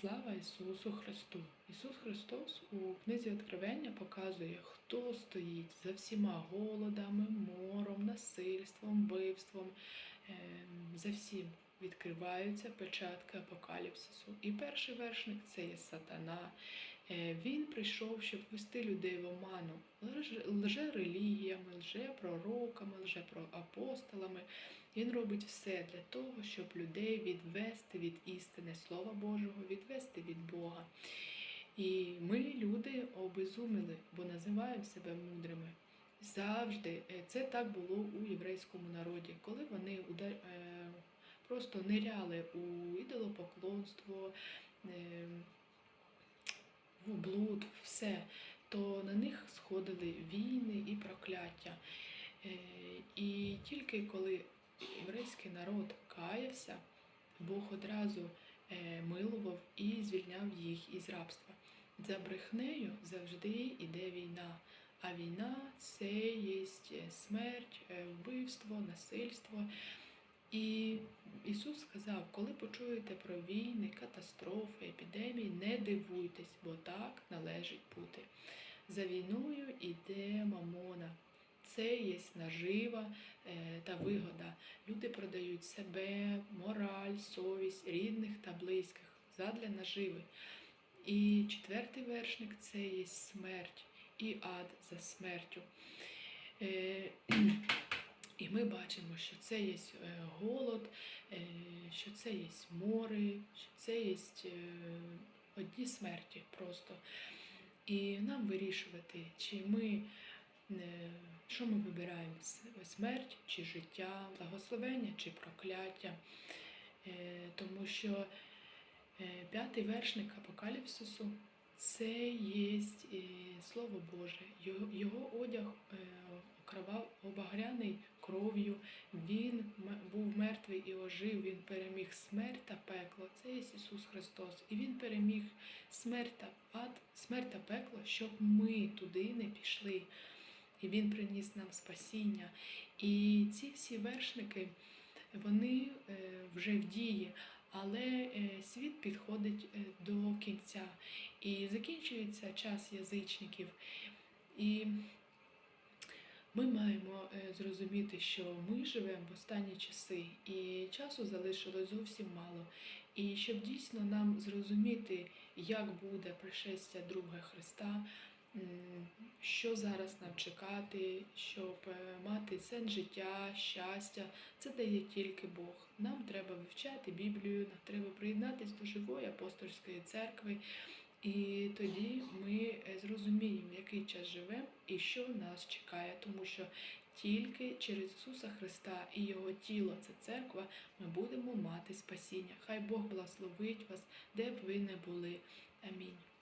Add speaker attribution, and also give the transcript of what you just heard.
Speaker 1: Слава Ісусу Христу! Ісус Христос у книзі Откровення показує, хто стоїть за всіма голодами, мором, насильством, вбивством, ем, за всім відкриваються печатки апокаліпсису. І перший вершник це є сатана. Е, Він прийшов, щоб вести людей в оману лже-релігіями, лже-пророками, лже-апостолами. Він робить все для того, щоб людей відвести від істини Слова Божого, відвести від Бога. І ми, люди, обезуміли, бо називаємо себе мудрими. Завжди е, це так було у єврейському народі, коли вони е, просто ниряли у ідолопоклонство, е, в блуд, все, то на них сходили війни і прокляття. Е, І тільки коли єврейський народ каявся, Бог одразу е, милував і звільняв їх із рабства. За брехнею завжди йде війна. А війна це є смерть, е, вбивство, насильство. І Ісус сказав, коли почуєте про війни, катастрофи, епідемії, не дивуйтесь, бо так належить бути. За війною йде мамона. Це є нажива е, та вигода. Люди продають себе, мораль, совість, рідних та близьких задля наживи. І четвертий вершник це є смерть і ад за смертю. Ми бачимо, що це є е, голод, е, що це є море, що це є е, одні смерті просто. І нам вирішувати, чи ми що ми вибираємо смерть чи життя, благословення чи прокляття. Тому що п'ятий вершник апокаліпсису це є Слово Боже. Його, одяг е, окравав обагряний кров'ю. Він був мертвий і ожив. Він переміг смерть та пекло. Це є Ісус Христос. І Він переміг смерть та ад, смерть та пекло, щоб ми туди не пішли. І Він приніс нам спасіння. І ці всі вершники, вони е, вже в дії, але е, світ підходить е, до кінця. І закінчується час язичників. І ми маємо е, зрозуміти, що ми живемо в останні часи, і часу залишилось зовсім мало. І щоб дійсно нам зрозуміти, як буде пришестя Друга Христа, що зараз нам чекати, щоб е, мати сенс життя, щастя, це дає тільки Бог. Нам треба вивчати Біблію, нам треба приєднатися до живої апостольської церкви. І тоді ми е, зрозуміємо, який час живемо і що нас чекає, тому що тільки через Ісуса Христа і Його тіло, це церква, ми будемо мати спасіння. Хай Бог благословить вас, де б ви не були. Амінь.